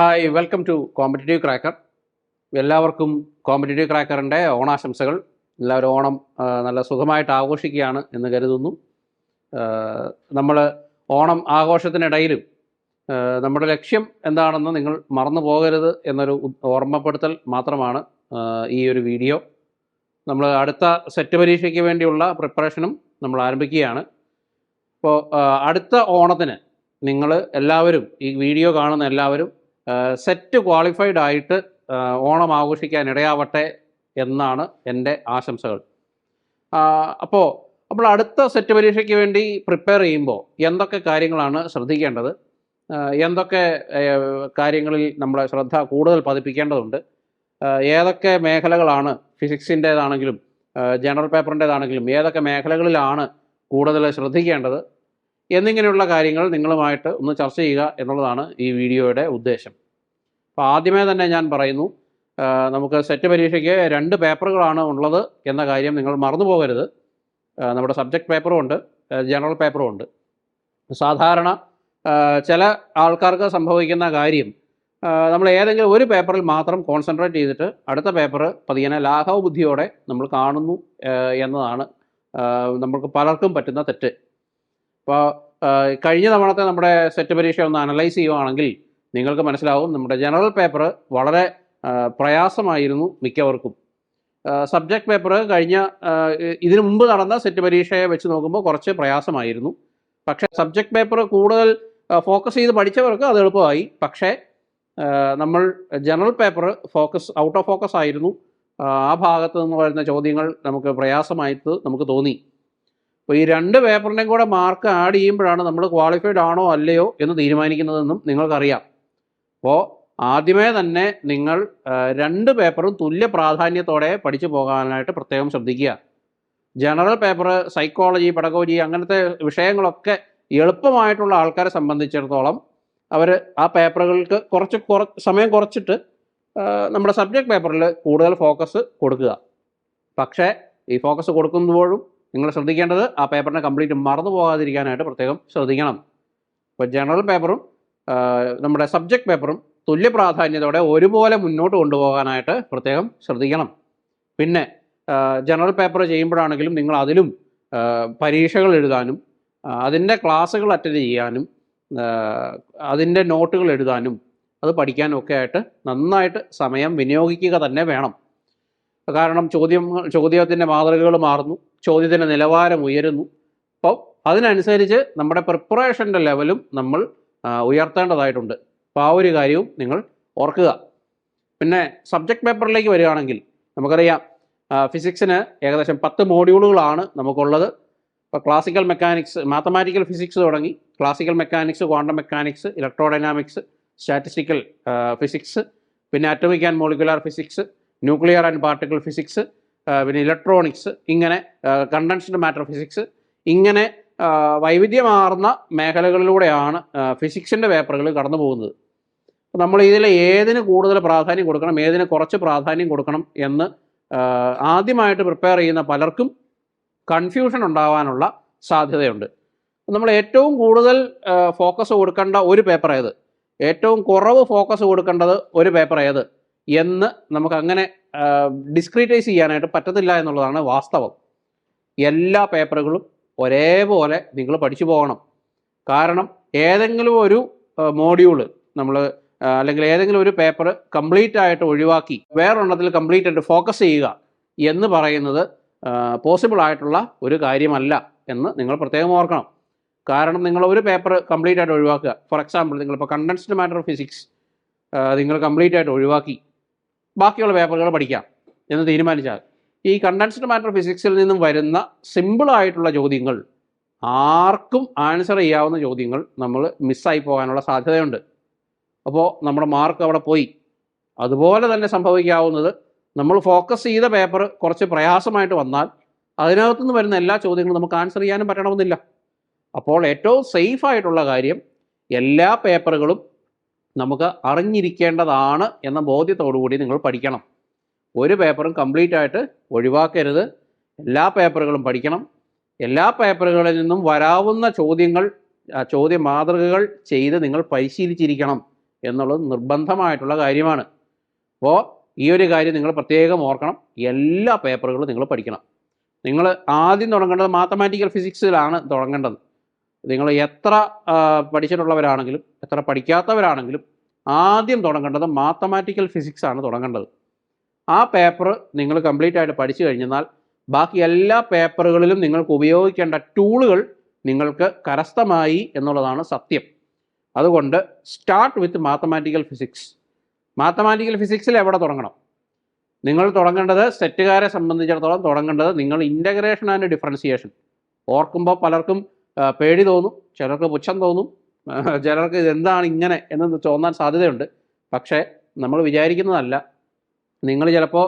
Hi welcome to competitive cracker എല്ലാവർക്കും competitive ക്രാക്കറിന്റെ ഓണാശംസകൾ. എല്ലാവരും ഓണം നല്ല സുഖമായിട്ട് ആഘോഷിക്കുകയാണ് എന്ന് കരുതുന്നു. നമ്മൾ ഓണം ആഘോഷത്തിനിടയിലും നമ്മുടെ ലക്ഷ്യം എന്താണെന്ന് നിങ്ങൾ മറന്നു പോകരുത് എന്നൊരു ഓർമ്മപ്പെടുത്തൽ മാത്രമാണ് ഈ ഒരു വീഡിയോ. നമ്മൾ അടുത്ത സെറ്റ് പരീക്ഷയ്ക്ക് വേണ്ടിയുള്ള പ്രിപ്പറേഷനും നമ്മൾ ആരംഭിക്കുകയാണ്. അപ്പോൾ അടുത്ത ഓണത്തിന് നിങ്ങൾ എല്ലാവരും ഈ വീഡിയോ കാണുന്ന എല്ലാവരും സെറ്റ് ക്വാളിഫൈഡ് ആയിട്ട് ഓണം ആഘോഷിക്കാൻ ഇടയാവട്ടെ എന്നാണ് എന്റെ ആശംസകൾ. അപ്പോൾ നമ്മൾ അടുത്ത സെറ്റ് പരീക്ഷയ്ക്ക് വേണ്ടി പ്രിപ്പയർ ചെയ്യുമ്പോൾ എന്തൊക്കെ കാര്യങ്ങളാണ് ശ്രദ്ധിക്കേണ്ടത്? എന്തൊക്കെ കാര്യങ്ങളിൽ നമ്മളെ ശ്രദ്ധ കൂടുതൽ പതിപ്പിക്കേണ്ടതുണ്ട്? ഏതൊക്കെ മേഖലകളാണ് ഫിസിക്സിന്റേതാണെങ്കിലും ജനറൽ പേപ്പറിന്റേതാണെങ്കിലും ഏതൊക്കെ മേഖലകളിലാണ് കൂടുതൽ ശ്രദ്ധിക്കേണ്ടത്? എന്നിങ്ങനെയുള്ള കാര്യങ്ങൾ നിങ്ങളുമായിട്ട് ഒന്ന് ചർച്ച ചെയ്യുക എന്നുള്ളതാണ് ഈ വീഡിയോയുടെ ഉദ്ദേശം. അപ്പോൾ ആദ്യമേ തന്നെ ഞാൻ പറയുന്നു നമുക്ക് സെറ്റ് പരീക്ഷയ്ക്ക് രണ്ട് പേപ്പറുകളാണ് ഉള്ളത് എന്ന കാര്യം നിങ്ങൾ മറന്നു പോകരുത്. നമ്മുടെ സബ്ജക്റ്റ് പേപ്പറും ഉണ്ട് ജനറൽ പേപ്പറും ഉണ്ട്. സാധാരണ ചില ആൾക്കാർക്ക് സംഭവിക്കുന്ന കാര്യം നമ്മൾ ഏതെങ്കിലും ഒരു പേപ്പറിൽ മാത്രം കോൺസെൻട്രേറ്റ് ചെയ്തിട്ട് അടുത്ത പേപ്പർ പതിയനെ ലാഘവ ബുദ്ധിയോടെ നമ്മൾ കാണുന്നു എന്നതാണ് നമുക്ക് പലർക്കും പറ്റുന്ന തെറ്റ്. അപ്പോൾ കഴിഞ്ഞ തവണത്തെ നമ്മുടെ സെറ്റ് പരീക്ഷ ഒന്ന് അനലൈസ് ചെയ്യുവാണെങ്കിൽ നിങ്ങൾക്ക് മനസ്സിലാവും നമ്മുടെ ജനറൽ പേപ്പർ വളരെ പ്രയാസമായിരുന്നു മിക്കവർക്കും. സബ്ജക്റ്റ് പേപ്പർ കഴിഞ്ഞ ഇതിനു മുമ്പ് നടന്ന സെറ്റ് പരീക്ഷയെ വെച്ച് നോക്കുമ്പോൾ കുറച്ച് പ്രയാസമായിരുന്നു. പക്ഷേ സബ്ജക്റ്റ് പേപ്പർ കൂടുതൽ ഫോക്കസ് ചെയ്ത് പഠിച്ചവർക്ക് അത് എളുപ്പമായി. പക്ഷേ നമ്മൾ general paper focus out of focus ആയിരുന്നു. ആ ഭാഗത്ത് നിന്ന് വരുന്ന ചോദ്യങ്ങൾ നമുക്ക് പ്രയാസമായിട്ട് നമുക്ക് തോന്നി. അപ്പോൾ ഈ രണ്ട് പേപ്പറിന്റെയും കൂടെ മാർക്ക് ആഡ് ചെയ്യുമ്പോഴാണ് നമ്മൾ ക്വാളിഫൈഡ് ആണോ അല്ലയോ എന്ന് തീരുമാനിക്കുന്നതെന്നും നിങ്ങൾക്കറിയാം. അപ്പോൾ ആദ്യമേ തന്നെ നിങ്ങൾ രണ്ട് പേപ്പറും തുല്യ പ്രാധാന്യത്തോടെ പഠിച്ചു പോകാനായിട്ട് പ്രത്യേകം ശ്രദ്ധിക്കുക. ജനറൽ പേപ്പർ സൈക്കോളജി പെഡഗോജി അങ്ങനത്തെ വിഷയങ്ങളൊക്കെ എളുപ്പമായിട്ടുള്ള ആൾക്കാരെ സംബന്ധിച്ചിടത്തോളം അവർ ആ പേപ്പറുകൾക്ക് കുറച്ച് കുറ സമയം കുറച്ചിട്ട് നമ്മുടെ സബ്ജക്റ്റ് പേപ്പറിൽ കൂടുതൽ ഫോക്കസ് കൊടുക്കുക. പക്ഷേ ഈ ഫോക്കസ് കൊടുക്കുമ്പോഴും നിങ്ങൾ ശ്രദ്ധിക്കേണ്ടത് ആ പേപ്പറിനെ കംപ്ലീറ്റ് മറന്നു പോകാതിരിക്കാനായിട്ട് പ്രത്യേകം ശ്രദ്ധിക്കണം. ഇപ്പോൾ ജനറൽ പേപ്പറും നമ്മുടെ സബ്ജക്റ്റ് പേപ്പറും തുല്യ പ്രാധാന്യത്തോടെ ഒരുപോലെ മുന്നോട്ട് കൊണ്ടുപോകാനായിട്ട് പ്രത്യേകം ശ്രദ്ധിക്കണം. പിന്നെ ജനറൽ പേപ്പർ ചെയ്യുമ്പോഴാണെങ്കിലും നിങ്ങൾ അതിലും പരീക്ഷകൾ എഴുതാനും അതിന്റെ ക്ലാസ്സുകൾ അറ്റൻഡ് ചെയ്യാനും അതിന്റെ നോട്ടുകൾ എഴുതാനും അത് പഠിക്കാനും ഒക്കെ ആയിട്ട് നന്നായിട്ട് സമയം വിനിയോഗിക്കുക തന്നെ വേണം. കാരണം ചോദ്യം ചോദ്യത്തിന്റെ മാതൃകകൾ മാറുന്നു. ചോദ്യത്തിന്റെ നിലവാരം ഉയരുന്നു. അപ്പോൾ അതിനനുസരിച്ച് നമ്മുടെ പ്രിപ്പറേഷന്റെ ലെവലും നമ്മൾ ഉയർത്തേണ്ടതായിട്ടുണ്ട്. അപ്പോൾ ആ ഒരു കാര്യവും നിങ്ങൾ ഓർക്കുക. പിന്നെ സബ്ജക്റ്റ് പേപ്പറിലേക്ക് വരികയാണെങ്കിൽ നമുക്കറിയാം ഫിസിക്സിന് ഏകദേശം പത്ത് മോഡ്യൂളുകളാണ് നമുക്കുള്ളത്. ഇപ്പോൾ ക്ലാസിക്കൽ മെക്കാനിക്സ് മാത്തമാറ്റിക്കൽ ഫിസിക്സ് തുടങ്ങി. Classical mechanics quantum mechanics electrodynamics statistical physics പിന്നെ atomic and molecular physics nuclear and particle physics പിന്നെ ഇലക്ട്രോണിക്സ് ഇങ്ങനെ കണ്ടൻസ്ഡ് മാറ്റർ ഫിസിക്സ് ഇങ്ങനെ വൈവിധ്യമാർന്ന മേഖലകളിലൂടെയാണ് ഫിസിക്സിന്റെ പേപ്പറുകൾ കടന്നു പോകുന്നത് നമ്മൾ ഇതിൽ ഏതിന് കൂടുതൽ പ്രാധാന്യം കൊടുക്കണം ഏതിന് കുറച്ച് പ്രാധാന്യം കൊടുക്കണം എന്ന് ആദ്യമായിട്ട് പ്രിപ്പയർ ചെയ്യുന്ന പലർക്കും കൺഫ്യൂഷൻ ഉണ്ടാവാനുള്ള സാധ്യതയുണ്ട്. നമ്മൾ ഏറ്റവും കൂടുതൽ ഫോക്കസ് കൊടുക്കേണ്ട ഒരു പേപ്പർ ഏത്? ഏറ്റവും കുറവ് ഫോക്കസ് കൊടുക്കേണ്ടത് ഒരു പേപ്പർ ഏത്? എന്ന് നമുക്ക് അങ്ങനെ ഡിസ്ക്രീറ്റൈസ് ചെയ്യാനായിട്ട് പറ്റത്തില്ല എന്നുള്ളതാണ് വാസ്തവം. എല്ലാ പേപ്പറുകളും ഒരേപോലെ നിങ്ങൾ പഠിച്ചു പോകണം. കാരണം ഏതെങ്കിലും ഒരു മോഡ്യൂൾ നമ്മൾ അല്ലെങ്കിൽ ഏതെങ്കിലും ഒരു പേപ്പർ കംപ്ലീറ്റ് ആയിട്ട് ഒഴിവാക്കി വേറൊരെണ്ണത്തിൽ കംപ്ലീറ്റ് ആയിട്ട് ഫോക്കസ് ചെയ്യുക എന്ന് പറയുന്നത് പോസിബിൾ ആയിട്ടുള്ള ഒരു കാര്യമല്ല എന്ന് നിങ്ങൾ പ്രത്യേകം ഓർക്കണം. കാരണം നിങ്ങൾ ഒരു പേപ്പർ കംപ്ലീറ്റ് ആയിട്ട് ഒഴിവാക്കുക. ഫോർ എക്സാമ്പിൾ നിങ്ങളിപ്പോൾ കണ്ടൻസ്ഡ് മാറ്റർ ഓഫ് ഫിസിക്സ് നിങ്ങൾ കംപ്ലീറ്റ് ആയിട്ട് ഒഴിവാക്കി. ബാക്കിയുള്ള പേപ്പറുകൾ പഠിക്കാം എന്ന് തീരുമാനിച്ചാൽ ഈ കണ്ടൻസ്ഡ് മാറ്റർ ഫിസിക്സിൽ നിന്നും വരുന്ന സിമ്പിളായിട്ടുള്ള ചോദ്യങ്ങൾ ആർക്കും ആൻസർ ചെയ്യാവുന്ന ചോദ്യങ്ങൾ നമ്മൾ മിസ്സായി പോകാനുള്ള സാധ്യതയുണ്ട്. അപ്പോൾ നമ്മുടെ മാർക്ക് അവിടെ പോയി. അതുപോലെ തന്നെ സംഭവിക്കാവുന്നത് നമ്മൾ ഫോക്കസ് ചെയ്ത പേപ്പർ കുറച്ച് പ്രയാസമായിട്ട് വന്നാൽ അതിനകത്തു നിന്ന് വരുന്ന എല്ലാ ചോദ്യങ്ങളും നമുക്ക് ആൻസർ ചെയ്യാനും പറ്റണമെന്നില്ല. അപ്പോൾ ഏറ്റവും സേഫ് ആയിട്ടുള്ള കാര്യം എല്ലാ പേപ്പറുകളും നമുക്ക് അറിഞ്ഞിരിക്കേണ്ടതാണ് എന്ന ബോധ്യത്തോടുകൂടി നിങ്ങൾ പഠിക്കണം. ഒരു പേപ്പറും കംപ്ലീറ്റ് ആയിട്ട് ഒഴിവാക്കരുത്. എല്ലാ പേപ്പറുകളും പഠിക്കണം. എല്ലാ പേപ്പറുകളിൽ നിന്നും വരാവുന്ന ചോദ്യങ്ങൾ ചോദ്യ മാതൃകകൾ ചെയ്ത് നിങ്ങൾ പരിശീലിച്ചിരിക്കണം എന്നുള്ളത് നിർബന്ധമായിട്ടുള്ള കാര്യമാണ്. അപ്പോൾ ഈ ഒരു കാര്യം നിങ്ങൾ പ്രത്യേകം ഓർക്കണം. എല്ലാ പേപ്പറുകളും നിങ്ങൾ പഠിക്കണം. നിങ്ങൾ ആദ്യം തുടങ്ങേണ്ടത് മാത്തമാറ്റിക്കൽ ഫിസിക്സിലാണ് തുടങ്ങേണ്ടത്. നിങ്ങൾ എത്ര പഠിച്ചിട്ടുള്ളവരാണെങ്കിലും എത്ര പഠിക്കാത്തവരാണെങ്കിലും ആദ്യം തുടങ്ങേണ്ടത് മാത്തമാറ്റിക്കൽ ഫിസിക്സ് ആണ് തുടങ്ങേണ്ടത്. ആ പേപ്പർ നിങ്ങൾ കംപ്ലീറ്റ് ആയിട്ട് പഠിച്ചു കഴിഞ്ഞാൽ ബാക്കി എല്ലാ പേപ്പറുകളിലും നിങ്ങൾക്ക് ഉപയോഗിക്കേണ്ട ടൂളുകൾ നിങ്ങൾക്ക് കരസ്ഥമായി എന്നുള്ളതാണ് സത്യം. അതുകൊണ്ട് start with mathematical physics mathematical ഫിസിക്സിൽ എവിടെ തുടങ്ങണം? നിങ്ങൾ തുടങ്ങേണ്ടത് സെറ്റുകാരെ സംബന്ധിച്ചിടത്തോളം തുടങ്ങേണ്ടത് നിങ്ങൾ ഇന്റഗ്രേഷൻ ആൻഡ് ഡിഫറൻസിയേഷൻ ഓർക്കുമ്പോൾ പലർക്കും പേടി തോന്നും. ചിലർക്ക് പുച്ഛം തോന്നും. ചിലർക്ക് ഇതെന്താണ് ഇങ്ങനെ എന്ന് തോന്നാൻ സാധ്യതയുണ്ട്. പക്ഷേ നമ്മൾ വിചാരിക്കുന്നതല്ല. നിങ്ങൾ ചിലപ്പോൾ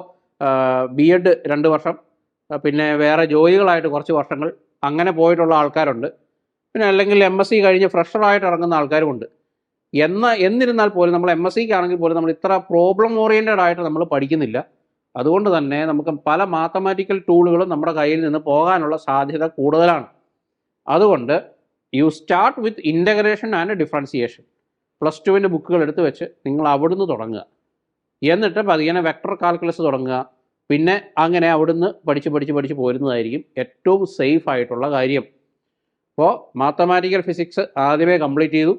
ബി എഡ് രണ്ട് വർഷം പിന്നെ വേറെ ജോലികളായിട്ട് കുറച്ച് വർഷങ്ങൾ അങ്ങനെ പോയിട്ടുള്ള ആൾക്കാരുണ്ട്. പിന്നെ അല്ലെങ്കിൽ എം എസ് സി കഴിഞ്ഞ് ഫ്രഷറായിട്ട് ഇറങ്ങുന്ന ആൾക്കാരുമുണ്ട്. എന്ന എന്നിരുന്നാൽ പോലും നമ്മൾ എം എസ് സിക്ക് ആണെങ്കിൽ പോലും നമ്മൾ ഇത്ര പ്രോബ്ലം ഓറിയന്റഡ് ആയിട്ട് നമ്മൾ പഠിക്കുന്നില്ല. അതുകൊണ്ട് തന്നെ നമുക്ക് പല മാത്തമാറ്റിക്കൽ ടൂളുകളും നമ്മുടെ കയ്യിൽ നിന്ന് പോകാനുള്ള സാധ്യത കൂടുതലാണ്. അതുകൊണ്ട് you start with integration and differentiation plus ടുവിന്റെ ബുക്കുകൾ എടുത്ത് വെച്ച് നിങ്ങൾ അവിടുന്ന് തുടങ്ങുക. എന്നിട്ട് പതിയെ വെക്ടർ കാൽക്കുലസ് തുടങ്ങുക. പിന്നെ അങ്ങനെ അവിടുന്ന് പഠിച്ച് പഠിച്ച് പഠിച്ച് പോരുന്നതായിരിക്കും ഏറ്റവും സേഫ് ആയിട്ടുള്ള കാര്യം. അപ്പോൾ മാത്തമാറ്റിക്കൽ ഫിസിക്സ് ആദ്യമേ കംപ്ലീറ്റ് ചെയ്തു.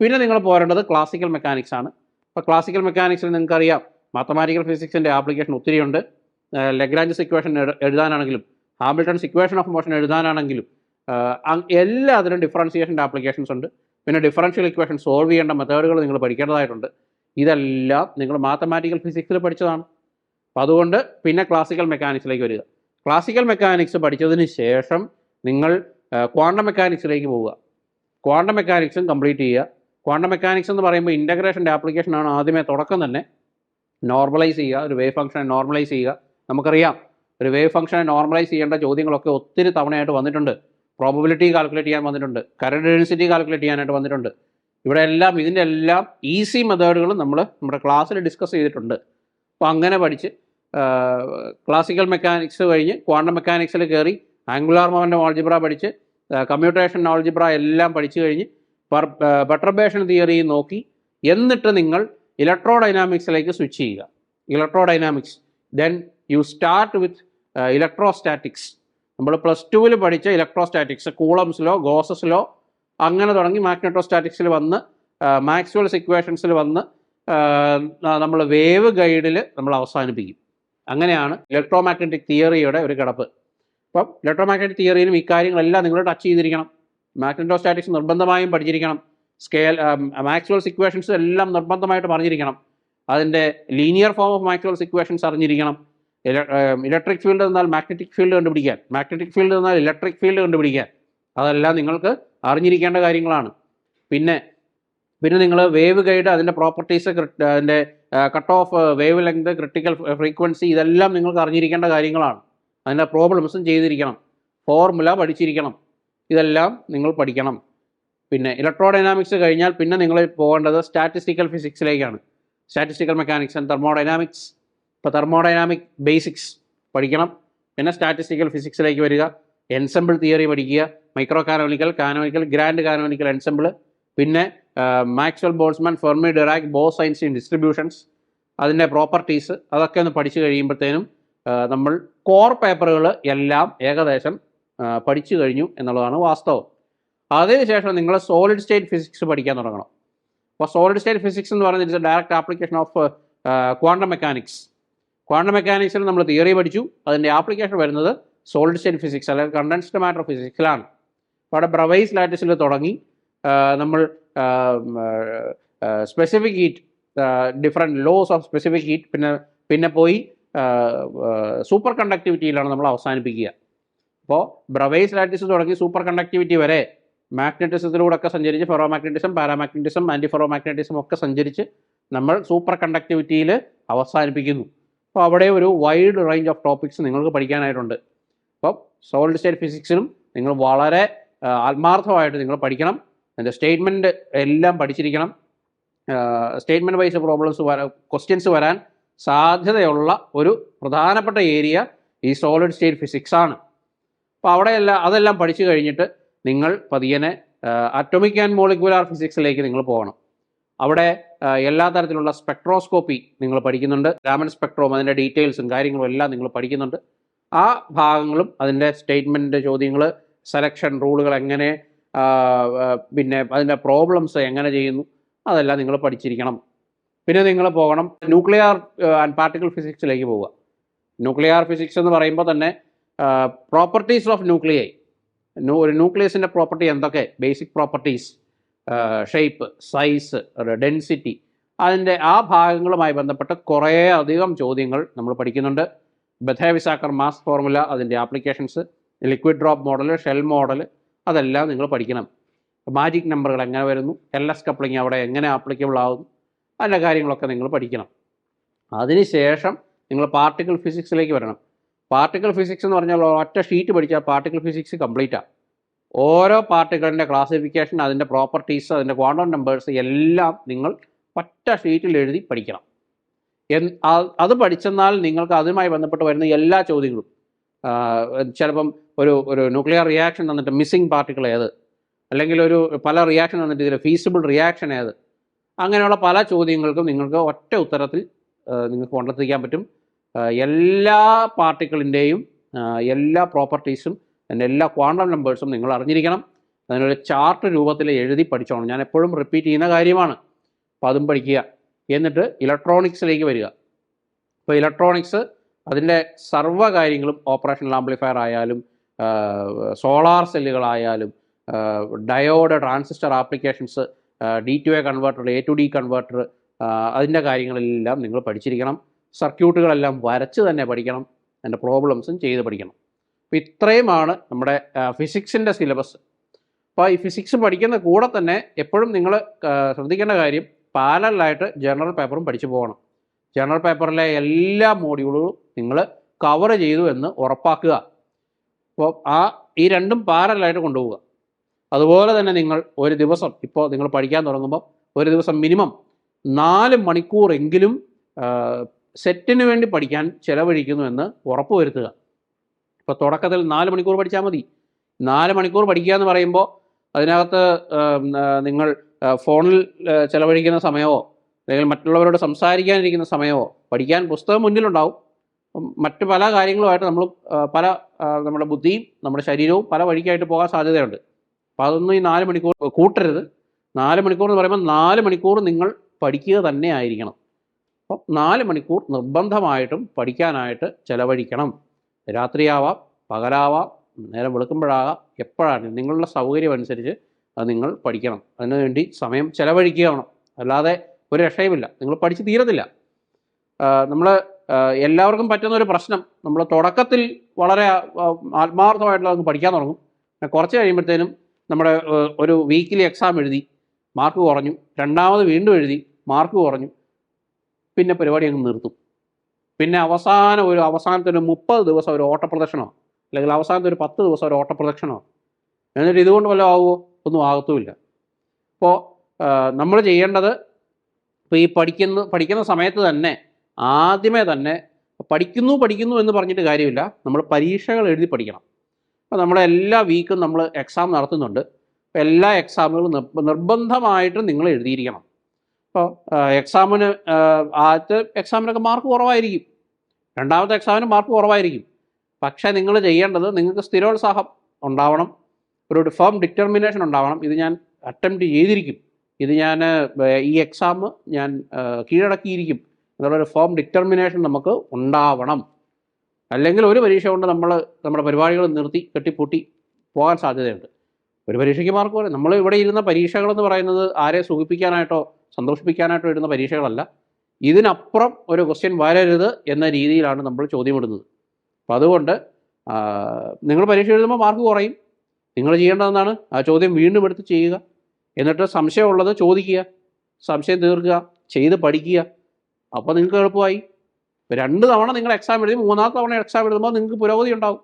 പിന്നെ നിങ്ങൾ പോരേണ്ടത് ക്ലാസിക്കൽ മെക്കാനിക്സ് ആണ്. അപ്പോൾ ക്ലാസിക്കൽ മെക്കാനിക്സിൽ നിങ്ങൾക്കറിയാം മാത്തമാറ്റിക്കൽ ഫിസിക്സിന്റെ ആപ്ലിക്കേഷൻ ഒത്തിരിയുണ്ട്. ലെഗ്രാഞ്ചസ് ഇക്വേഷൻ എഴുതാനാണെങ്കിലും ഹാമിൽട്ടൺസ് ഇക്വേഷൻ ഓഫ് മോഷൻ എഴുതാനാണെങ്കിലും ആഹ് അതിനും ഡിഫറൻസിയേഷന്റെ ആപ്ലിക്കേഷൻസ് ഉണ്ട്. പിന്നെ ഡിഫറൻഷ്യൽ ഇക്വേഷൻ സോൾവ് ചെയ്യേണ്ട മെത്തേഡുകൾ നിങ്ങൾ പഠിക്കേണ്ടതായിട്ടുണ്ട്. ഇതെല്ലാം നിങ്ങൾ മാത്തമാറ്റിക്കൽ ഫിസിക്സിൽ പഠിച്ചതാണ്. അപ്പം അതുകൊണ്ട് പിന്നെ ക്ലാസിക്കൽ മെക്കാനിക്സിലേക്ക് വരിക. ക്ലാസിക്കൽ മെക്കാനിക്സ് പഠിച്ചതിന് ശേഷം നിങ്ങൾ ക്വാണ്ടം മെക്കാനിക്സിലേക്ക് പോവുക. ക്വാണ്ടം മെക്കാനിക്സും കംപ്ലീറ്റ് ചെയ്യുക. ക്വാണ്ടം മെക്കാനിക്സ് എന്ന് പറയുമ്പോൾ ഇന്റഗ്രേഷന്റെ ആപ്ലിക്കേഷനാണ് ആദ്യമേ തുടക്കം തന്നെ. നോർമലൈസ് ചെയ്യുക. ഒരു വേവ് ഫംഗ്ഷനെ നോർമലൈസ് ചെയ്യുക. നമുക്കറിയാം. ഒരു വേവ് ഫംഗ്ഷനെ നോർമലൈസ് ചെയ്യേണ്ട ചോദ്യങ്ങളൊക്കെ ഒത്തിരി തവണയായിട്ട് വന്നിട്ടുണ്ട്. പ്രോബബിലിറ്റി കാൽക്കുലേറ്റ് ചെയ്യാൻ വന്നിട്ടുണ്ട്. കറണ്ട് ഡെൻസിറ്റി കാൽക്കുലേറ്റ് ചെയ്യാനായിട്ട് വന്നിട്ടുണ്ട്. ഇവിടെ എല്ലാം ഇതിന്റെ എല്ലാം ഈസി മെത്തേഡുകളും നമ്മൾ നമ്മുടെ ക്ലാസ്സിൽ ഡിസ്കസ് ചെയ്തിട്ടുണ്ട്. അപ്പോൾ അങ്ങനെ പഠിച്ച് ക്ലാസിക്കൽ മെക്കാനിക്സ് കഴിഞ്ഞ് ക്വാണ്ടം മെക്കാനിക്സിൽ കയറി ആംഗുലാർ മൊമെന്റ് ഓൾജിബ്ര പഠിച്ച് കമ്മ്യൂട്ടേഷൻ ഓൾജിബ്ര എല്ലാം പഠിച്ചു കഴിഞ്ഞ് പെർട്ടർബേഷൻ തിയറി നോക്കി എന്നിട്ട് നിങ്ങൾ ഇലക്ട്രോ ഡൈനാമിക്സിലേക്ക് സ്വിച്ച് ചെയ്യുക. Electrodynamics then you start with electrostatics നമ്മൾ പ്ലസ് ടുവിൽ പഠിച്ച ഇലക്ട്രോസ്റ്റാറ്റിക്സ് കൂളംസിലോ ഗോസസിലോ അങ്ങനെ തുടങ്ങി മാഗ്നറ്റോസ്റ്റാറ്റിക്സിൽ വന്ന് മാക്സ്വൽസ് ഇക്വേഷൻസിൽ വന്ന് നമ്മൾ വേവ് ഗൈഡിൽ നമ്മൾ അവസാനിപ്പിക്കും. അങ്ങനെയാണ് ഇലക്ട്രോ മാഗ്നറ്റിക് തിയറിയുടെ ഒരു കിടപ്പ്. അപ്പം ഇലക്ട്രോ മാഗ്നറ്റിക് തിയറിയിലും ഇക്കാര്യങ്ങളെല്ലാം നിങ്ങൾ ടച്ച് ചെയ്തിരിക്കണം. മാഗ്നറ്റോസ്റ്റാറ്റിക്സ് നിർബന്ധമായും പഠിച്ചിരിക്കണം. സ്കെയിൽ മാക്സ്വൽസ് ഇക്വേഷൻസ് എല്ലാം നിർബന്ധമായിട്ട് പറഞ്ഞിരിക്കണം. അതിന്റെ linear form of Maxwell's equations അറിഞ്ഞിരിക്കണം. ഇലക്ട്രിക് ഫീൽഡ് എന്നാൽ മാഗ്നറ്റിക് ഫീൽഡ് കണ്ടുപിടിക്കാൻ. മാഗ്നറ്റിക് ഫീൽഡ് എന്നാൽ ഇലക്ട്രിക് ഫീൽഡ് കണ്ടുപിടിക്കാൻ. അതെല്ലാം നിങ്ങൾക്ക് അറിഞ്ഞിരിക്കേണ്ട കാര്യങ്ങളാണ്. പിന്നെ പിന്നെ നിങ്ങൾ വേവ് ഗൈഡ് അതിന്റെ പ്രോപ്പർട്ടീസ് അതിന്റെ cut off wavelength critical frequency ഇതെല്ലാം നിങ്ങൾക്ക് അറിഞ്ഞിരിക്കേണ്ട കാര്യങ്ങളാണ്. അതിന്റെ പ്രോബ്ലംസും ചെയ്തിരിക്കണം. ഫോർമുല പഠിച്ചിരിക്കണം. ഇതെല്ലാം നിങ്ങൾ പഠിക്കണം. പിന്നെ ഇലക്ട്രോ ഡൈനാമിക്സ് കഴിഞ്ഞാൽ പിന്നെ നിങ്ങൾ പോകേണ്ടത് statistical ഫിസിക്സിലേക്കാണ്. Statistical mechanics and thermodynamics. ഇപ്പോൾ തെർമോഡൈനാമിക് ബേസിക്സ് പഠിക്കണം. പിന്നെ സ്റ്റാറ്റിസ്റ്റിക്കൽ ഫിസിക്സിലേക്ക് വരിക. എൻസെമ്പിൾ തിയറി പഠിക്കുക. Microcanonical canonical grand canonical ensemble പിന്നെ Maxwell Boltzmann Fermi Dirac Bose Einstein distributions അതിന്റെ പ്രോപ്പർട്ടീസ് അതൊക്കെ ഒന്ന് പഠിച്ചു കഴിയുമ്പോഴത്തേനും നമ്മൾ കോർ പേപ്പറുകൾ എല്ലാം ഏകദേശം പഠിച്ചു കഴിഞ്ഞു എന്നുള്ളതാണ് വാസ്തവം. അതിനുശേഷം നിങ്ങൾ സോളിഡ് സ്റ്റേറ്റ് ഫിസിക്സ് പഠിക്കാൻ തുടങ്ങണം. അപ്പോൾ സോളിഡ് സ്റ്റേറ്റ് ഫിസിക്സ് എന്ന് പറയുന്നത് it's a direct application of quantum mechanics quantum മെക്കാനിക്സിൽ നമ്മൾ തിയറി പഠിച്ചു. അതിന്റെ ആപ്ലിക്കേഷൻ വരുന്നത് സോളിഡ് സ്റ്റേറ്റ് ഫിസിക്സ് അല്ലെങ്കിൽ കണ്ടൻസ്ഡ് മാറ്റർ ഫിസിക്സിലാണ് അവിടെ ബ്രവൈസ് ലാറ്റിസിൽ തുടങ്ങി. നമ്മൾ specific heat different laws of specific heat പിന്നെ പിന്നെ പോയി സൂപ്പർ കണ്ടക്ടിവിറ്റിയിലാണ് നമ്മൾ അവസാനിപ്പിക്കുക. അപ്പോൾ ബ്രവൈസ് ലാറ്റിസ് തുടങ്ങി സൂപ്പർ കണ്ടക്ടിവിറ്റി വരെ മാഗ്നറ്റിസത്തിലൂടെ ഒക്കെ സഞ്ചരിച്ച് ferromagnetism paramagnetism antiferromagnetism ഒക്കെ സഞ്ചരിച്ച് നമ്മൾ സൂപ്പർ കണ്ടക്ടിവിറ്റിയിൽ അവസാനിപ്പിക്കുന്നു. അപ്പോൾ അവിടെ ഒരു വൈഡ് റേഞ്ച് ഓഫ് ടോപ്പിക്സ് നിങ്ങൾക്ക് പഠിക്കാനായിട്ടുണ്ട്. അപ്പം സോളിഡ് സ്റ്റേറ്റ് ഫിസിക്സിനും നിങ്ങൾ വളരെ ആത്മാർത്ഥമായിട്ട് നിങ്ങൾ പഠിക്കണം. അതിന്റെ സ്റ്റേറ്റ്മെന്റ് എല്ലാം പഠിച്ചിരിക്കണം. സ്റ്റേറ്റ്മെന്റ് വൈസ് പ്രോബ്ലംസ് വരാൻ ക്വസ്റ്റ്യൻസ് വരാൻ സാധ്യതയുള്ള ഒരു പ്രധാനപ്പെട്ട ഏരിയ ഈ സോളിഡ് സ്റ്റേറ്റ് ഫിസിക്സ് ആണ്. അപ്പോൾ അവിടെയെല്ലാം അതെല്ലാം പഠിച്ചു കഴിഞ്ഞിട്ട് നിങ്ങൾ പതിയനെ അറ്റോമിക് ആൻഡ് മോളിക്കുലാർ ഫിസിക്സിലേക്ക് നിങ്ങൾ പോകണം. അവിടെ എല്ലാ തരത്തിലുള്ള സ്പെക്ട്രോസ്കോപ്പി നിങ്ങൾ പഠിക്കുന്നുണ്ട്. രാമൻ സ്പെക്ട്രോം അതിന്റെ ഡീറ്റെയിൽസും കാര്യങ്ങളും എല്ലാം നിങ്ങൾ പഠിക്കുന്നുണ്ട്. ആ ഭാഗങ്ങളും അതിന്റെ സ്റ്റേറ്റ്മെന്റിന്റെ ചോദ്യങ്ങൾ സെലക്ഷൻ റൂളുകൾ എങ്ങനെ പിന്നെ അതിന്റെ പ്രോബ്ലംസ് എങ്ങനെ ചെയ്യുന്നു അതെല്ലാം നിങ്ങൾ പഠിച്ചിരിക്കണം. പിന്നെ നിങ്ങൾ പോകണം ന്യൂക്ലിയർ ആൻഡ് പാർട്ടിക്കിൾ ഫിസിക്സിലേക്ക് പോവുക. ന്യൂക്ലിയർ ഫിസിക്സ് എന്ന് പറയുമ്പോൾ തന്നെ പ്രോപ്പർട്ടീസ് ഓഫ് ന്യൂക്ലിയൈ. ഒരു ന്യൂക്ലിയസിന്റെ പ്രോപ്പർട്ടി എന്തൊക്കെ? Basic properties. Shape size density അതിന്റെ ആ ഭാഗങ്ങളുമായി ബന്ധപ്പെട്ട് കുറേ അധികം ചോദ്യങ്ങൾ നമ്മൾ പഠിക്കുന്നുണ്ട്. ബഥേവിസാക്കർ മാസ് ഫോർമുല അതിന്റെ applications liquid drop model shell model അതെല്ലാം നിങ്ങൾ പഠിക്കണം. മാജിക് നമ്പറുകൾ എങ്ങനെ വരുന്നു എൽ എസ് കപ്ലിംഗ് അവിടെ എങ്ങനെ ആപ്ലിക്കബിൾ ആകുന്നു അതിന്റെ കാര്യങ്ങളൊക്കെ നിങ്ങൾ പഠിക്കണം. അതിനുശേഷം നിങ്ങൾ പാർട്ടിക്കിൾ ഫിസിക്സിലേക്ക് വരണം. പാർട്ടിക്കിൾ ഫിസിക്സ് എന്ന് പറഞ്ഞാൽ ഒറ്റ ഷീറ്റ് പഠിച്ചാൽ പാർട്ടിക്കിൾ ഫിസിക്സ് കംപ്ലീറ്റാണ് ഓരോ പാർട്ടിക്കിളിന്റെ ക്ലാസിഫിക്കേഷൻ അതിന്റെ പ്രോപ്പർട്ടീസ് അതിന്റെ ക്വാണ്ടം നമ്പേഴ്സ് എല്ലാം നിങ്ങൾ ഒറ്റ ഷീറ്റിൽ എഴുതി പഠിക്കണം. എൻ അത് പഠിച്ചെന്നാൽ നിങ്ങൾക്ക് അതുമായി ബന്ധപ്പെട്ട് വരുന്ന എല്ലാ ചോദ്യങ്ങളും. ചിലപ്പം ഒരു ഒരു ന്യൂക്ലിയർ റിയാക്ഷൻ തന്നിട്ട് മിസ്സിംഗ് പാർട്ടിക്കിൾ ഏത്? അല്ലെങ്കിൽ ഒരു പല റിയാക്ഷൻ തന്നിട്ട് ഇതിൽ ഫീസിബിൾ റിയാക്ഷൻ ഏത്? അങ്ങനെയുള്ള പല ചോദ്യങ്ങൾക്കും നിങ്ങൾക്ക് ഒറ്റ ഉത്തരത്തിൽ നിങ്ങൾക്ക് കൊണ്ടെത്തിക്കാൻ പറ്റും. എല്ലാ പാർട്ടിക്കിളിന്റെയും എല്ലാ പ്രോപ്പർട്ടീസും അതിന്റെ എല്ലാ ക്വാണ്ടം നമ്പേഴ്സും നിങ്ങൾ അറിഞ്ഞിരിക്കണം. അതിനൊരു ചാർട്ട് രൂപത്തിൽ എഴുതി പഠിച്ചോണം. ഞാൻ എപ്പോഴും റിപ്പീറ്റ് ചെയ്യുന്ന കാര്യമാണ്. അപ്പോൾ അതും പഠിക്കുക. എന്നിട്ട് ഇലക്ട്രോണിക്സിലേക്ക് വരിക. ഇപ്പോൾ ഇലക്ട്രോണിക്സ് അതിന്റെ സർവ കാര്യങ്ങളും ഓപ്പറേഷണൽ ആംപ്ലിഫയർ ആയാലും solar സെല്ലുകളായാലും diode transistor applications D to A converter A to D converter അതിന്റെ കാര്യങ്ങളെല്ലാം നിങ്ങൾ പഠിച്ചിരിക്കണം. സർക്യൂട്ടുകളെല്ലാം വരച്ച് തന്നെ പഠിക്കണം. അതിന്റെ പ്രോബ്ലംസും ചെയ്ത് പഠിക്കണം. അപ്പോൾ ഇത്രയുമാണ് നമ്മുടെ ഫിസിക്സിന്റെ സിലബസ്. അപ്പോൾ ഈ ഫിസിക്സ് പഠിക്കുന്ന കൂടെ തന്നെ എപ്പോഴും നിങ്ങൾ ശ്രദ്ധിക്കേണ്ട കാര്യം പാരലായിട്ട് ജനറൽ പേപ്പറും പഠിച്ചു പോകണം. ജനറൽ പേപ്പറിലെ എല്ലാ മോഡ്യൂളുകളും നിങ്ങൾ കവർ ചെയ്തു എന്ന് ഉറപ്പാക്കുക. അപ്പോൾ ആ ഈ രണ്ടും പാരലായിട്ട് കൊണ്ടുപോവുക. അതുപോലെ തന്നെ നിങ്ങൾ ഒരു ദിവസം ഇപ്പോൾ നിങ്ങൾ പഠിക്കാൻ തുടങ്ങുമ്പോൾ ഒരു ദിവസം മിനിമം നാല് മണിക്കൂറെങ്കിലും സെറ്റിന് വേണ്ടി പഠിക്കാൻ ചിലവഴിക്കുന്നു എന്ന് ഉറപ്പുവരുത്തുക. ഇപ്പോൾ തുടക്കത്തിൽ നാല് മണിക്കൂർ പഠിച്ചാൽ മതി. നാല് മണിക്കൂർ പഠിക്കുക എന്ന് പറയുമ്പോൾ അതിനകത്ത് നിങ്ങൾ ഫോണിൽ ചിലവഴിക്കുന്ന സമയമോ അല്ലെങ്കിൽ മറ്റുള്ളവരോട് സംസാരിക്കാനിരിക്കുന്ന സമയമോ പഠിക്കാൻ പുസ്തകം മുന്നിലുണ്ടാവും. മറ്റ് പല കാര്യങ്ങളുമായിട്ട് നമ്മൾ പല നമ്മുടെ ബുദ്ധിയും നമ്മുടെ ശരീരവും പല വഴിക്കായിട്ട് പോകാൻ സാധ്യതയുണ്ട്. അപ്പോൾ അതൊന്നും ഈ നാല് മണിക്കൂർ കൂട്ടരുത്. നാല് മണിക്കൂർ എന്ന് പറയുമ്പോൾ നാല് മണിക്കൂർ നിങ്ങൾ പഠിക്കുക തന്നെ ആയിരിക്കണം. അപ്പം നാല് മണിക്കൂർ നിർബന്ധമായിട്ടും പഠിക്കാനായിട്ട് ചെലവഴിക്കണം. രാത്രിയാവാം പകലാവാം നേരം വെളുക്കുമ്പോഴാകാം എപ്പോഴാണ് നിങ്ങളുടെ സൗകര്യം അനുസരിച്ച് അത് നിങ്ങൾ പഠിക്കണം. അതിനുവേണ്ടി സമയം ചിലവഴിക്കണം അല്ലാതെ ഒരു രക്ഷയുമില്ല. നിങ്ങൾ പഠിച്ച് തീരത്തില്ല. നമ്മൾ എല്ലാവർക്കും പറ്റുന്ന ഒരു പ്രശ്നം. നമ്മൾ തുടക്കത്തിൽ വളരെ ആത്മാർത്ഥമായിട്ടുള്ള അങ്ങ് പഠിക്കാൻ തുടങ്ങും. കുറച്ച് കഴിയുമ്പോഴത്തേനും നമ്മുടെ ഒരു വീക്കിലി എക്സാം എഴുതി മാർക്ക് കുറഞ്ഞു. രണ്ടാമത് വീണ്ടും എഴുതി മാർക്ക് കുറഞ്ഞു. പിന്നെ പരിപാടി അങ്ങ് നിർത്തും. പിന്നെ അവസാനം ഒരു അവസാനത്തെ ഒരു മുപ്പത് ദിവസം ഒരു ഓട്ടപ്രദക്ഷിണോ അല്ലെങ്കിൽ അവസാനത്തെ ഒരു പത്ത് ദിവസം ഒരു ഓട്ടപ്രദക്ഷിണോ എന്നിട്ട് ഇതുകൊണ്ട് വല്ലതും ആവുമോ ഒന്നും ആകത്തുമില്ല. അപ്പോൾ നമ്മൾ ചെയ്യേണ്ടത് ഇപ്പോൾ ഈ പഠിക്കുന്ന പഠിക്കുന്ന സമയത്ത് തന്നെ ആദ്യമേ തന്നെ പഠിക്കുന്നു പഠിക്കുന്നു എന്ന് പറഞ്ഞിട്ട് കാര്യമില്ല. നമ്മൾ പരീക്ഷകൾ എഴുതി പഠിക്കണം. അപ്പോൾ നമ്മളെ എല്ലാ വീക്കും നമ്മൾ എക്സാം നടത്തുന്നുണ്ട്. എല്ലാ എക്സാമുകളും നിർ- നിർബന്ധമായിട്ടും നിങ്ങൾ എഴുതിയിരിക്കണം. അപ്പോൾ എക്സാമിന് ആദ്യത്തെ എക്സാമിനൊക്കെ മാർക്ക് കുറവായിരിക്കും. രണ്ടാമത്തെ എക്സാമിന് മാർക്ക് കുറവായിരിക്കും. പക്ഷേ നിങ്ങൾ ചെയ്യേണ്ടത് നിങ്ങൾക്ക് സ്ഥിരോത്സാഹം ഉണ്ടാവണം. ഒരു ഫേം ഡിറ്റർമിനേഷൻ ഉണ്ടാവണം. ഇത് ഞാൻ അറ്റംപ്റ്റ് ചെയ്തിരിക്കും. ഇത് ഞാൻ ഈ എക്സാം ഞാൻ കീഴടക്കിയിരിക്കും. എന്നുള്ളൊരു ഫേം ഡിറ്റർമിനേഷൻ നമുക്ക് ഉണ്ടാവണം. അല്ലെങ്കിൽ ഒരു പരീക്ഷ കൊണ്ട് നമ്മൾ നമ്മുടെ പരിപാടികൾ നിർത്തി കെട്ടിപ്പൂട്ടി പോകാൻ സാധ്യതയുണ്ട്. ഒരു പരീക്ഷയ്ക്ക് മാർക്ക് പോലെ നമ്മൾ ഇവിടെ ഇരുന്ന പരീക്ഷകളെന്ന് പറയുന്നത് ആരെ സുഖിപ്പിക്കാനായിട്ടോ സന്തോഷിപ്പിക്കാനായിട്ടോ വരുന്ന പരീക്ഷകളല്ല. ഇതിനപ്പുറം ഒരു ക്വസ്റ്റ്യൻ വരരുത് എന്ന രീതിയിലാണ് നമ്മൾ ചോദ്യമിടുന്നത്. അപ്പോൾ അതുകൊണ്ട് നിങ്ങൾ പരീക്ഷ എഴുതുമ്പോൾ മാർക്ക് കുറയും. നിങ്ങൾ ചെയ്യേണ്ടതെന്നാണ് ആ ചോദ്യം വീണ്ടും എടുത്ത് ചെയ്യുക. എന്നിട്ട് സംശയമുള്ളത് ചോദിക്കുക. സംശയം തീർക്കുക. ചെയ്ത് പഠിക്കുക. അപ്പോൾ നിങ്ങൾക്ക് എളുപ്പമായി. രണ്ട് തവണ നിങ്ങൾ എക്സാം എഴുതി മൂന്നാമത്തെ തവണ എക്സാം എഴുതുമ്പോൾ നിങ്ങൾക്ക് പുരോഗതി ഉണ്ടാവും.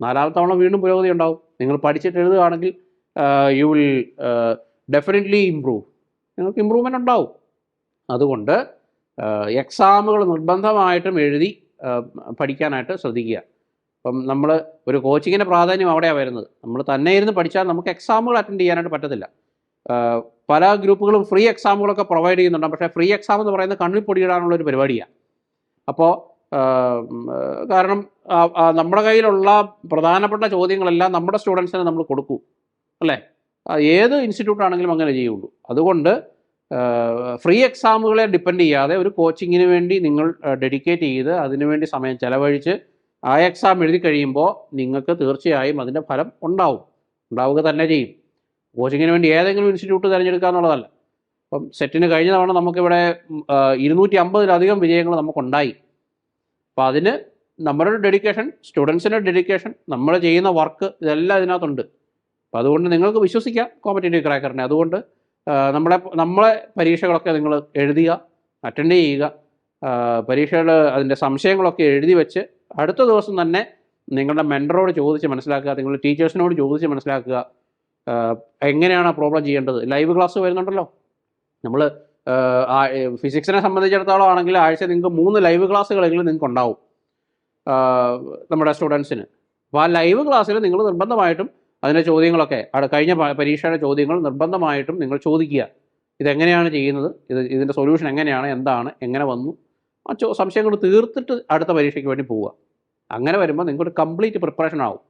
നാലാമത്തെ തവണ വീണ്ടും പുരോഗതി ഉണ്ടാവും. നിങ്ങൾ പഠിച്ചിട്ട് എഴുതുകയാണെങ്കിൽ യു വിൽ ഡെഫിനറ്റ്ലി ഇമ്പ്രൂവ് നിങ്ങൾക്ക് ഇമ്പ്രൂവ്മെന്റ് ഉണ്ടാവും. അതുകൊണ്ട് എക്സാമുകൾ നിർബന്ധമായിട്ടും എഴുതി പഠിക്കാനായിട്ട് ശ്രദ്ധിക്കുക. അപ്പം നമ്മൾ ഒരു കോച്ചിങ്ങിന്റെ പ്രാധാന്യം അവിടെയാണ് വരുന്നത്. നമ്മൾ തന്നെ ഇരുന്ന് പഠിച്ചാൽ നമുക്ക് എക്സാമുകൾ അറ്റൻഡ് ചെയ്യാനായിട്ട് പറ്റത്തില്ല. പല ഗ്രൂപ്പുകളും ഫ്രീ എക്സാമുകളൊക്കെ പ്രൊവൈഡ് ചെയ്യുന്നുണ്ട്. പക്ഷേ ഫ്രീ എക്സാം എന്ന് പറയുന്നത് കണ്ണിൽ പൊടിയിടാനുള്ള ഒരു പരിപാടിയാണ് അപ്പോൾ കാരണം നമ്മുടെ കയ്യിലുള്ള പ്രധാനപ്പെട്ട ചോദ്യങ്ങളെല്ലാം നമ്മുടെ സ്റ്റുഡൻസിന് നമ്മൾ കൊടുക്കൂ. അല്ലേ? ഏത് ഇൻസ്റ്റിറ്റ്യൂട്ട് ആണെങ്കിലും അങ്ങനെ ചെയ്യുള്ളൂ. അതുകൊണ്ട് ഫ്രീ എക്സാമുകളെ ഡിപ്പെൻഡ് ചെയ്യാതെ ഒരു കോച്ചിങ്ങിന് വേണ്ടി നിങ്ങൾ ഡെഡിക്കേറ്റ് ചെയ്ത് അതിനുവേണ്ടി സമയം ചിലവഴിച്ച് ആ എക്സാം എഴുതി കഴിയുമ്പോൾ നിങ്ങൾക്ക് തീർച്ചയായും അതിന്റെ ഫലം ഉണ്ടാവും. ഉണ്ടാവുക തന്നെ ചെയ്യും. കോച്ചിങ്ങിന് വേണ്ടി ഏതെങ്കിലും ഇൻസ്റ്റിറ്റ്യൂട്ട് തിരഞ്ഞെടുക്കുക എന്നുള്ളതല്ല. അപ്പം സെറ്റിന് കഴിഞ്ഞ തവണ നമുക്കിവിടെ ഇരുന്നൂറ്റി അമ്പതിലധികം വിജയങ്ങൾ നമുക്കുണ്ടായി. അപ്പോൾ അതിന് നമ്മുടെ ഡെഡിക്കേഷൻ സ്റ്റുഡൻസിന്റെ ഡെഡിക്കേഷൻ നമ്മൾ ചെയ്യുന്ന വർക്ക് ഇതെല്ലാം ഇതിനകത്തുണ്ട്. അപ്പോൾ അതുകൊണ്ട് നിങ്ങൾക്ക് വിശ്വസിക്കാം കോമ്പറ്റേറ്റീവ് ക്രാക്കറിനെ. അതുകൊണ്ട് നമ്മളെ നമ്മളെ പരീക്ഷകളൊക്കെ നിങ്ങൾ എഴുതുക അറ്റൻഡ് ചെയ്യുക പരീക്ഷകൾ അതിന്റെ സംശയങ്ങളൊക്കെ എഴുതി വെച്ച് അടുത്ത ദിവസം തന്നെ നിങ്ങളുടെ മെന്ററോട് ചോദിച്ച് മനസ്സിലാക്കുക നിങ്ങളുടെ ടീച്ചേഴ്സിനോട് ചോദിച്ച് മനസ്സിലാക്കുക എങ്ങനെയാണ് ആ, പ്രോബ്ലം ചെയ്യേണ്ടത്. ലൈവ് ക്ലാസ് വരുന്നുണ്ടല്ലോ. നമ്മൾ ഫിസിക്സിനെ സംബന്ധിച്ചിടത്തോളം ആണെങ്കിൽ ആഴ്ച നിങ്ങൾക്ക് മൂന്ന് ലൈവ് ക്ലാസ്സുകളെങ്കിലും നിങ്ങൾക്ക് ഉണ്ടാവും നമ്മുടെ സ്റ്റുഡൻസിന്. അപ്പോൾ ആ ലൈവ് ക്ലാസ്സിൽ നിങ്ങൾ നിർബന്ധമായിട്ടും അതിന്റെ ചോദ്യങ്ങളൊക്കെ അവിടെ കഴിഞ്ഞ പരീക്ഷയുടെ ചോദ്യങ്ങൾ നിർബന്ധമായിട്ടും നിങ്ങൾ ചോദിക്കുക. ഇതെങ്ങനെയാണ് ചെയ്യുന്നത്? ഇത് ഇതിന്റെ സൊല്യൂഷൻ എങ്ങനെയാണ്? എന്താണ്? എങ്ങനെ വന്നു? ആ ചോ സംശയങ്ങൾ തീർത്തിട്ട് അടുത്ത പരീക്ഷയ്ക്ക് വേണ്ടി പോവുക. അങ്ങനെ വരുമ്പോൾ നിങ്ങൾക്കൊരു കംപ്ലീറ്റ് പ്രിപ്പറേഷൻ ആവും.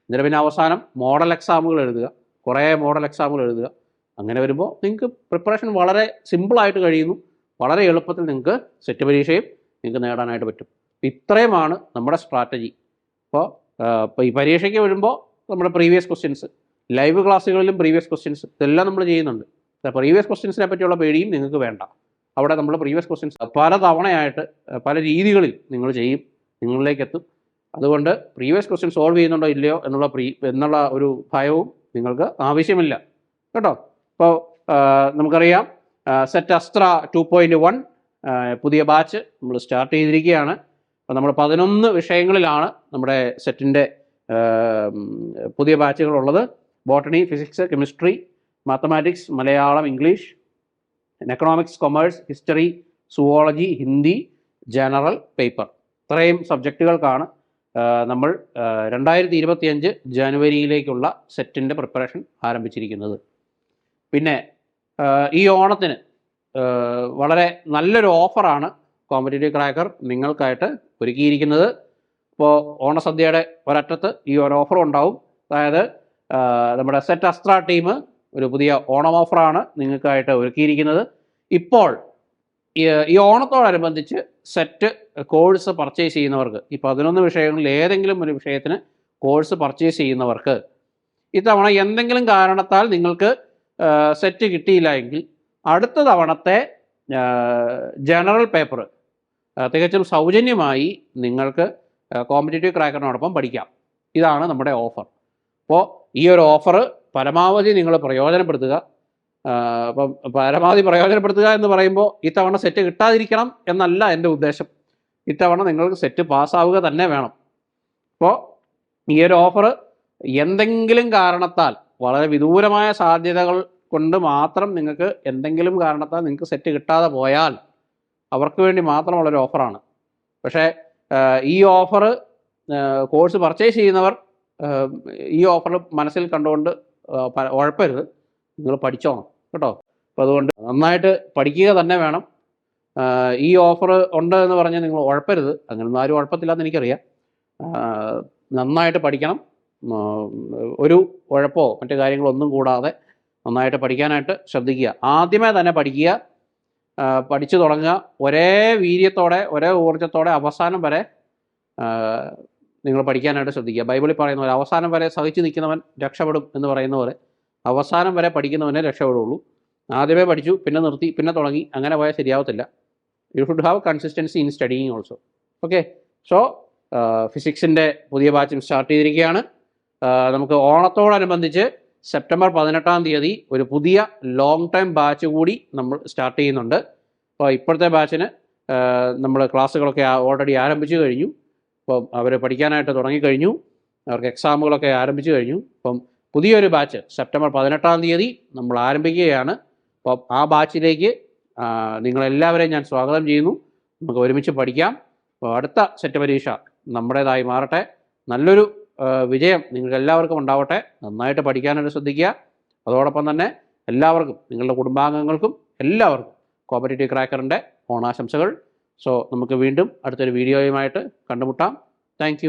എന്നിട്ട് പിന്നെ അവസാനം മോഡൽ എക്സാമുകൾ എഴുതുക. കുറേ മോഡൽ എക്സാമുകൾ എഴുതുക. അങ്ങനെ വരുമ്പോൾ നിങ്ങൾക്ക് പ്രിപ്പറേഷൻ വളരെ സിമ്പിളായിട്ട് കഴിയുന്നു. വളരെ എളുപ്പത്തിൽ നിങ്ങൾക്ക് സെറ്റ് പരീക്ഷയും നിങ്ങൾക്ക് നേടാനായിട്ട് പറ്റും. ഇത്രയുമാണ് നമ്മുടെ സ്ട്രാറ്റജി അപ്പോൾ ഈ പരീക്ഷയ്ക്ക് വരുമ്പോൾ നമ്മുടെ പ്രീവിയസ് ക്വസ്റ്റ്യൻസ് ലൈവ് ക്ലാസ്സുകളിലും പ്രീവിയസ് ക്വസ്റ്റ്യൻസ് ഇതെല്ലാം നമ്മൾ ചെയ്യുന്നുണ്ട്. പ്രീവിയസ് ക്വസ്റ്റ്യൻസിനെ പറ്റിയുള്ള പേടിയും നിങ്ങൾക്ക് വേണ്ട. അവിടെ നമ്മൾ പ്രീവിയസ് ക്വസ്റ്റ്യൻസ് പല തവണയായിട്ട് പല രീതികളിൽ നിങ്ങൾ ചെയ്യും നിങ്ങളിലേക്ക് എത്തും അതുകൊണ്ട് പ്രീവിയസ് ക്വസ്റ്റ്യൻ സോൾവ് ചെയ്യുന്നുണ്ടോ ഇല്ലയോ എന്നുള്ള പ്രീ എന്നുള്ള ഒരു ഭയവും നിങ്ങൾക്ക് ആവശ്യമില്ല. കേട്ടോ? ഇപ്പോൾ നമുക്കറിയാം SET Astra two point one പുതിയ ബാച്ച് നമ്മൾ സ്റ്റാർട്ട് ചെയ്തിരിക്കുകയാണ്. അപ്പോൾ നമ്മൾ പതിനൊന്ന് വിഷയങ്ങളിലാണ് നമ്മുടെ സെറ്റിന്റെ പുതിയ ബാച്ചുകളുള്ളത് botany physics chemistry mathematics Malayalam English economics commerce history zoology Hindi general paper ഇത്രയും സബ്ജക്റ്റുകൾക്കാണ് നമ്മൾ രണ്ടായിരത്തി ഇരുപത്തിയഞ്ച് ജനുവരിയിലേക്കുള്ള സെറ്റിന്റെ പ്രിപ്പറേഷൻ ആരംഭിച്ചിരിക്കുന്നത്. പിന്നെ ഈ ഓണത്തിന് വളരെ നല്ലൊരു ഓഫറാണ് കോമ്പറ്റേറ്റീവ് ക്രാക്കർ നിങ്ങൾക്കായിട്ട് ഒരുക്കിയിരിക്കുന്നത്. ഇപ്പോൾ ഓണസദ്യയുടെ ഒരറ്റത്ത് ഈ ഒരു ഓഫർ ഉണ്ടാവും. അതായത് നമ്മുടെ സെറ്റ് അസ്ത്ര ടീം ഒരു പുതിയ ഓണം ഓഫറാണ് നിങ്ങൾക്കായിട്ട് ഒരുക്കിയിരിക്കുന്നത്. ഇപ്പോൾ ഈ ഓണത്തോടനുബന്ധിച്ച് സെറ്റ് കോഴ്സ് പർച്ചേസ് ചെയ്യുന്നവർക്ക് ഈ പതിനൊന്ന് വിഷയങ്ങളിൽ ഏതെങ്കിലും ഒരു വിഷയത്തിന് കോഴ്സ് പർച്ചേസ് ചെയ്യുന്നവർക്ക് ഇത്തവണ എന്തെങ്കിലും കാരണത്താൽ നിങ്ങൾക്ക് സെറ്റ് കിട്ടിയില്ല എങ്കിൽ അടുത്ത തവണത്തെ ജനറൽ പേപ്പർ തികച്ചും സൗജന്യമായി നിങ്ങൾക്ക് കോമ്പറ്റേറ്റീവ് ക്രാക്കറിനോടൊപ്പം പഠിക്കാം. ഇതാണ് നമ്മുടെ ഓഫർ അപ്പോൾ ഈ ഒരു ഓഫർ പരമാവധി നിങ്ങൾ പ്രയോജനപ്പെടുത്തുക. അപ്പം പരമാവധി പ്രയോജനപ്പെടുത്തുക എന്ന് പറയുമ്പോൾ ഇത്തവണ സെറ്റ് കിട്ടാതിരിക്കണം എന്നല്ല എന്റെ ഉദ്ദേശം. ഇത്തവണ നിങ്ങൾക്ക് സെറ്റ് പാസ്സാവുക തന്നെ വേണം. അപ്പോൾ ഈ ഒരു ഓഫർ എന്തെങ്കിലും കാരണത്താൽ വളരെ വിദൂരമായ സാധ്യതകൾ കൊണ്ട് മാത്രം നിങ്ങൾക്ക് എന്തെങ്കിലും കാരണത്താൽ നിങ്ങൾക്ക് സെറ്റ് കിട്ടാതെ പോയാൽ അവർക്ക് വേണ്ടി മാത്രമുള്ളൊരു ഓഫറാണ് പക്ഷേ ഈ ഓഫർ കോഴ്സ് പർച്ചേസ് ചെയ്യുന്നവർ ഈ ഓഫർ മനസ്സിൽ കണ്ടുകൊണ്ട് ഉഴപ്പരുത്. നിങ്ങൾ പഠിച്ചോണം കേട്ടോ. അപ്പോൾ അതുകൊണ്ട് നന്നായിട്ട് പഠിക്കുക തന്നെ വേണം. ഈ ഓഫർ ഉണ്ട് എന്ന് പറഞ്ഞാൽ നിങ്ങൾ ഉഴപ്പരുത്. അങ്ങനൊന്നും ആരും ഉഴപ്പത്തില്ലാന്ന് എനിക്കറിയാം. നന്നായിട്ട് പഠിക്കണം. ഒരു ഉഴപ്പോ മറ്റു കാര്യങ്ങളൊന്നും കൂടാതെ നന്നായിട്ട് പഠിക്കാനായിട്ട് ശ്രദ്ധിക്കുക. ആദ്യമേ തന്നെ പഠിക്കുക. പഠിച്ചു തുടങ്ങുക. ഒരേ വീര്യത്തോടെ ഒരേ ഊർജത്തോടെ അവസാനം വരെ നിങ്ങൾ പഠിക്കാനായിട്ട് ശ്രദ്ധിക്കുക. ബൈബിളിൽ പറയുന്ന പോലെ അവസാനം വരെ സഹിച്ചു നിൽക്കുന്നവൻ രക്ഷപ്പെടും എന്ന് പറയുന്ന പോലെ അവസാനം വരെ പഠിക്കുന്നവനെ രക്ഷപ്പെടുള്ളൂ. ആദ്യമേ പഠിച്ചു പിന്നെ നിർത്തി പിന്നെ തുടങ്ങി അങ്ങനെ പോയാൽ ശരിയാവത്തില്ല. You should have consistency in studying also okay so ഫിസിക്സിന്റെ പുതിയ ബാച്ചും സ്റ്റാർട്ട് ചെയ്തിരിക്കുകയാണ്. നമുക്ക് ഓണത്തോടനുബന്ധിച്ച് സെപ്റ്റംബർ പതിനെട്ടാം തീയതി ഒരു പുതിയ ലോങ് ടൈം ബാച്ച് കൂടി നമ്മൾ സ്റ്റാർട്ട് ചെയ്യുന്നുണ്ട്. അപ്പോൾ ഇപ്പോഴത്തെ ബാച്ചിന് നമ്മൾ ക്ലാസ്സുകളൊക്കെ ഓൾറെഡി ആരംഭിച്ചു കഴിഞ്ഞു. അപ്പം അവർ പഠിക്കാനായിട്ട് തുടങ്ങിക്കഴിഞ്ഞു. അവർക്ക് എക്സാമുകളൊക്കെ ആരംഭിച്ചു കഴിഞ്ഞു. അപ്പം പുതിയൊരു ബാച്ച് സെപ്റ്റംബർ പതിനെട്ടാം തീയതി നമ്മൾ ആരംഭിക്കുകയാണ്. അപ്പം ആ ബാച്ചിലേക്ക് നിങ്ങളെല്ലാവരെയും ഞാൻ സ്വാഗതം ചെയ്യുന്നു. നമുക്ക് ഒരുമിച്ച് പഠിക്കാം. അപ്പോൾ അടുത്ത സെറ്റ് പരീക്ഷ നമ്മുടേതായി മാറട്ടെ. നല്ലൊരു വിജയം നിങ്ങൾക്ക് എല്ലാവർക്കും ഉണ്ടാവട്ടെ. നന്നായിട്ട് പഠിക്കാനായിട്ട് ശ്രദ്ധിക്കുക. അതോടൊപ്പം തന്നെ എല്ലാവർക്കും നിങ്ങളുടെ കുടുംബാംഗങ്ങൾക്കും എല്ലാവർക്കും കോപ്പറേറ്റീവ് ക്രാക്കറിന്റെ ഓണാശംസകൾ. സോ നമുക്ക് വീണ്ടും അടുത്തൊരു വീഡിയോയുമായിട്ട് കണ്ടുമുട്ടാം. താങ്ക്